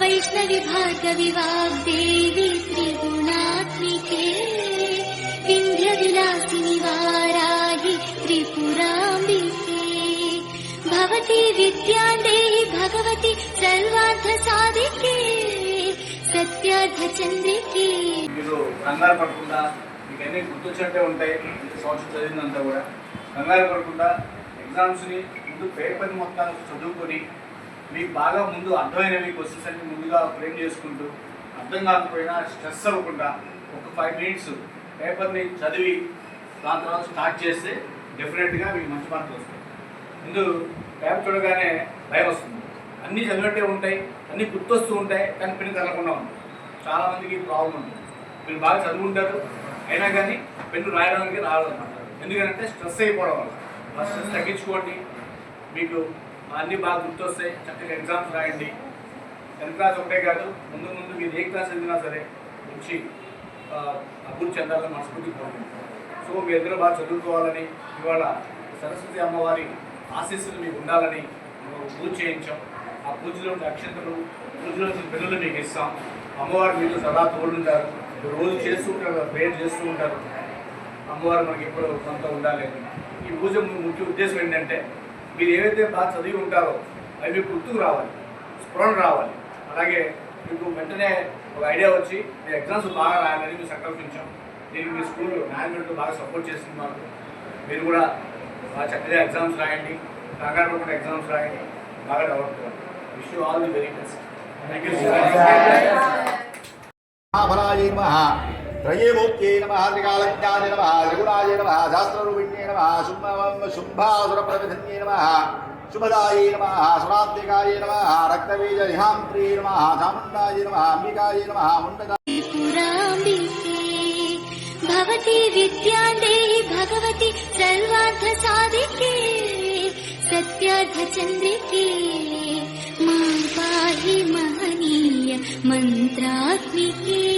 वैष्णवि भार्गवि वाग्देवी त्रिगुणात्मिके विन्ध्यविलासिनि वाराहि त्रिपुराम्बिके भवती विद्यादेहि भगवति सर्वार्थसाधिके सत्यार्थचन्द्रिके మీరు కంగారు పడకుండా మీకు అన్ని గుర్తొచ్చినట్టే ఉంటాయి ఈ సంవత్సరం చదివిందంతా కూడా కంగారు పడకుండా ఎగ్జామ్స్ని ముందు పేపర్ మొత్తాన్ని చదువుకొని మీకు బాగా ముందు అర్థమైనవి క్వశ్చన్స్ అన్ని ముందుగా ఫ్రేమ్ చేసుకుంటూ అర్థం కాకపోయినా స్ట్రెస్ అవ్వకుండా ఒక ఫైవ్ మినిట్స్ పేపర్ని చదివి దాని తర్వాత స్టార్ట్ చేస్తే డెఫినెట్గా మీకు మంచి మార్కులు వస్తాయి ముందు పేపర్ చూడగానే భయం వస్తుంది. అన్నీ చదివినట్టే ఉంటాయి అన్నీ గుర్తొస్తూ ఉంటాయి కానీ పెన్ను తగలకుండా ఉంటాయి చాలామందికి ప్రాబ్లం ఉంది మీరు బాగా చదువుకుంటారు అయినా కానీ పెన్ను రాయడానికి రావడం ఎందుకంటే స్ట్రెస్ అయిపోవడం వల్ల. ఆ స్ట్రెస్ తగ్గించుకోండి. మీకు అన్నీ బాగా గుర్తొస్తాయి. చక్కగా ఎగ్జామ్స్ రాయండి. టెన్త్ క్లాస్ ఒకటే కాదు ముందు ముందు మీరు ఏ క్లాస్ చదివినా సరే మంచి అభివృద్ధి చెందాలని మనస్ఫూర్తి కోరుకుంటున్నాను సో మీ ఇద్దరు బాగా చదువుకోవాలని ఇవాళ సరస్వతి అమ్మవారి ఆశీస్సులు మీకు ఉండాలని మేము పూజ చేయించాం. ఆ పూజలో ఉండే అక్షంతలు పూజలో వచ్చిన పిల్లలు మీకు ఇస్తాం. అమ్మవారు మీతో సదా తోడుంటారు. రోజు చేస్తూ ఉంటారు ప్రేయర్ చేస్తూ ఉంటారు. అమ్మవారు మనకి ఎప్పుడు కొంత ఉండాలి. ఈ పూజ ముఖ్య ఉద్దేశం ఏంటంటే మీరు ఏదైతే బాగా చదివి ఉంటారో అవి మీకు గుర్తుకు రావాలి స్ఫురణ రావాలి. అలాగే మీకు వెంటనే ఒక ఐడియా వచ్చి మీ ఎగ్జామ్స్ బాగా రాయాలని మేము సంకల్పించాం. నేను మీ స్కూల్ మేనేజ్మెంట్ బాగా సపోర్ట్ చేసింది మాకు. మీరు కూడా బాగా చక్కగా ఎగ్జామ్స్ రాయండి కంగారు కూడా ఎగ్జామ్స్ రాయండి బాగా డెవలప్ కావాలి wish you all the very best thank you त्रयेमूर्त्यै नमः त्रिकालज्ञाय नमः त्रिगुणाय नमः शास्त्ररूपिण्ये नमः शुम्भवं शुम्भासुरप्रविधन्ये नमः शुभदायै नमः सुरात्मिकाय नमः रक्तबीजनिहान्त्रे नमः चामुण्डाय नमः अम्बिकाय नमः मुण्डका त्रिपुराम्बिके भवती विद्यादेहि भगवति सर्वार्थसाधिके सत्यार्थचन्द्रिके मां पाहि महनीय मन्त्रात्मिके